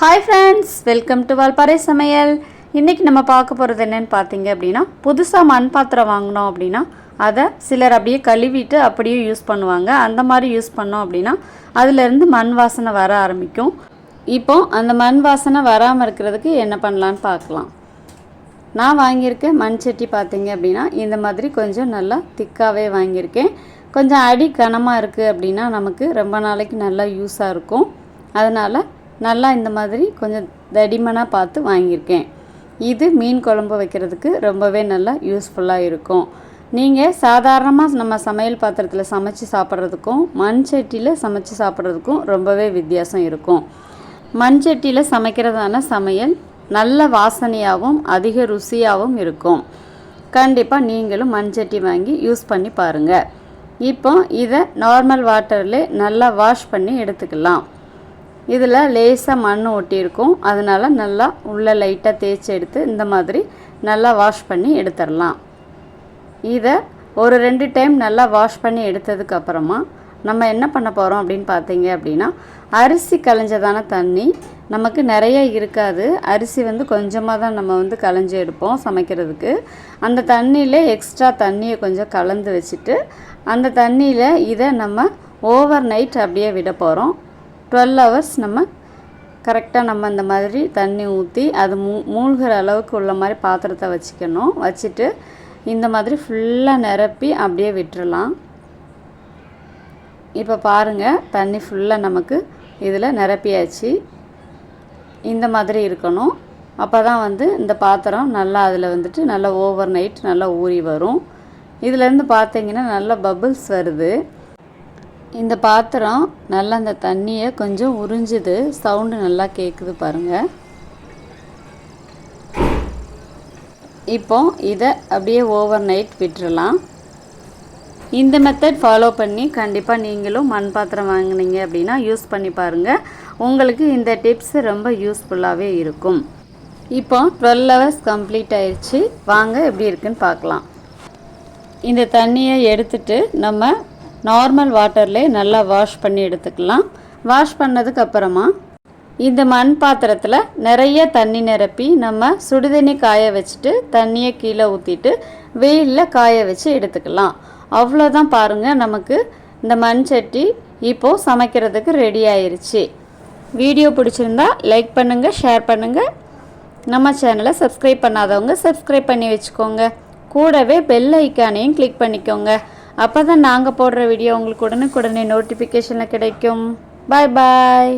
Hi friends welcome to Valparai சமையல் இன்றைக்கி நம்ம பார்க்க போகிறது என்னென்னு பார்த்தீங்க அப்படின்னா புதுசாக மண் பாத்திரம் வாங்கினோம் அப்படின்னா அதை சிலர் அப்படியே கழுவிட்டு அப்படியே யூஸ் பண்ணுவாங்க. அந்த மாதிரி யூஸ் பண்ணோம் அப்படின்னா அதுலேருந்து மண் வாசனை வர ஆரம்பிக்கும். இப்போ அந்த மண் வாசனை வராமல் இருக்கிறதுக்கு என்ன பண்ணலான்னு பார்க்கலாம். நான் வாங்கியிருக்க மண் சட்டி பார்த்தீங்க அப்படின்னா இந்த மாதிரி கொஞ்சம் நல்லா திக்காகவே வாங்கியிருக்கேன். கொஞ்சம் அடி கனமாக இருக்குது அப்படின்னா நமக்கு ரொம்ப நாளைக்கு நல்லா யூஸாக இருக்கும். அதனால் நல்லா இந்த மாதிரி கொஞ்சம் தடிமனாக பார்த்து வாங்கியிருக்கேன். இது மீன் குழம்பு வைக்கிறதுக்கு ரொம்பவே நல்லா யூஸ்ஃபுல்லாக இருக்கும். நீங்கள் சாதாரணமாக நம்ம சமையல் பாத்திரத்தில் சமைச்சு சாப்பிட்றதுக்கும் மண் சட்டியில் சமைச்சு சாப்பிட்றதுக்கும் ரொம்பவே வித்தியாசம் இருக்கும். மண் சட்டியில் சமைக்கிறதான சமையல் நல்ல வாசனையாகவும் அதிக ருசியாகவும் இருக்கும். கண்டிப்பாக நீங்களும் மண் சட்டி வாங்கி யூஸ் பண்ணி பாருங்கள் இப்போ இதை நார்மல் வாட்டரில் நல்லா வாஷ் பண்ணி எடுத்துக்கலாம். இதில் லேசாக மண் ஒட்டியிருக்கும் அதனால் நல்லா உள்ளே லைட்டாக தேய்ச்சி எடுத்து இந்த மாதிரி நல்லா வாஷ் பண்ணி எடுத்துடலாம். இதை ஒரு ரெண்டு டைம் நல்லா வாஷ் பண்ணி எடுத்ததுக்கப்புறமா நம்ம என்ன பண்ண போகிறோம் அப்படின்னு பார்த்தீங்க அப்படின்னா அரிசி களைஞ்சதான தண்ணி நமக்கு நிறைய இருக்காது. அரிசி வந்து கொஞ்சமாக தான் நம்ம வந்து களைஞ்சி எடுப்போம் சமைக்கிறதுக்கு. அந்த தண்ணியில் எக்ஸ்ட்ரா தண்ணியை கொஞ்சம் கலந்து வச்சுட்டு அந்த தண்ணியில் இதை நம்ம ஓவர் நைட் அப்படியே விட போகிறோம் டுவெல் ஹவர்ஸ் நம்ம கரெக்டாக நம்ம இந்த மாதிரி தண்ணி ஊற்றி அது மூ மூழ்கிற அளவுக்கு உள்ள மாதிரி பாத்திரத்தை வச்சுக்கணும். வச்சுட்டு இந்த மாதிரி ஃபுல்லாக நிரப்பி அப்படியே விட்டுறலாம். இப்போ பாருங்கள் தண்ணி ஃபுல்லாக நமக்கு இதில் நிரப்பியாச்சு. இந்த மாதிரி இருக்கணும். அப்போ தான் வந்து இந்த பாத்திரம் நல்லா அதில் வந்துட்டு நல்லா ஓவர் நைட் நல்லா ஊறி வரும். இதுலேருந்து பார்த்தீங்கன்னா நல்லா பபுள்ஸ் வருது. இந்த பாத்திரம் நல்லா அந்த தண்ணியை கொஞ்சம் உறிஞ்சுது. சவுண்டு நல்லா கேட்குது பாருங்கள் இப்போ இதை அப்படியே ஓவர் நைட் விட்டுறலாம். இந்த மெத்தட் ஃபாலோ பண்ணி கண்டிப்பாக நீங்களும் மண் பாத்திரம் வாங்கினீங்க அப்படின்னா யூஸ் பண்ணி பாருங்கள் உங்களுக்கு இந்த டிப்ஸ் ரொம்ப யூஸ்ஃபுல்லாகவே இருக்கும். இப்போ டுவெல் ஹவர்ஸ் கம்ப்ளீட் ஆயிடுச்சு வாங்க எப்படி இருக்குன்னு பார்க்கலாம். இந்த தண்ணியை எடுத்துட்டு நம்ம நார்மல் வாட்டர்லேயே நல்லா வாஷ் பண்ணி எடுத்துக்கலாம். வாஷ் பண்ணதுக்கு அப்புறமா இந்த மண் பாத்திரத்தில் நிறைய தண்ணி நிரப்பி நம்ம சுடுதண்ணி காய வச்சுட்டு தண்ணியை கீழே ஊற்றிட்டு வெயிலில் காய வச்சு எடுத்துக்கலாம். அவ்வளோதான் பாருங்கள் நமக்கு இந்த மண் சட்டி இப்போது சமைக்கிறதுக்கு ரெடி ஆயிருச்சு. வீடியோ பிடிச்சிருந்தா லைக் பண்ணுங்கள் ஷேர் பண்ணுங்கள் நம்ம சேனலை சப்ஸ்கிரைப் பண்ணாதவங்க சப்ஸ்கிரைப் பண்ணி வச்சுக்கோங்க. கூடவே பெல் ஐக்கானையும் கிளிக் பண்ணிக்கோங்க. அப்போ தான் நாங்கள் போடுற வீடியோ உங்களுக்கு உடனுக்குடனே நோட்டிஃபிகேஷனில் கிடைக்கும். பாய் பாய்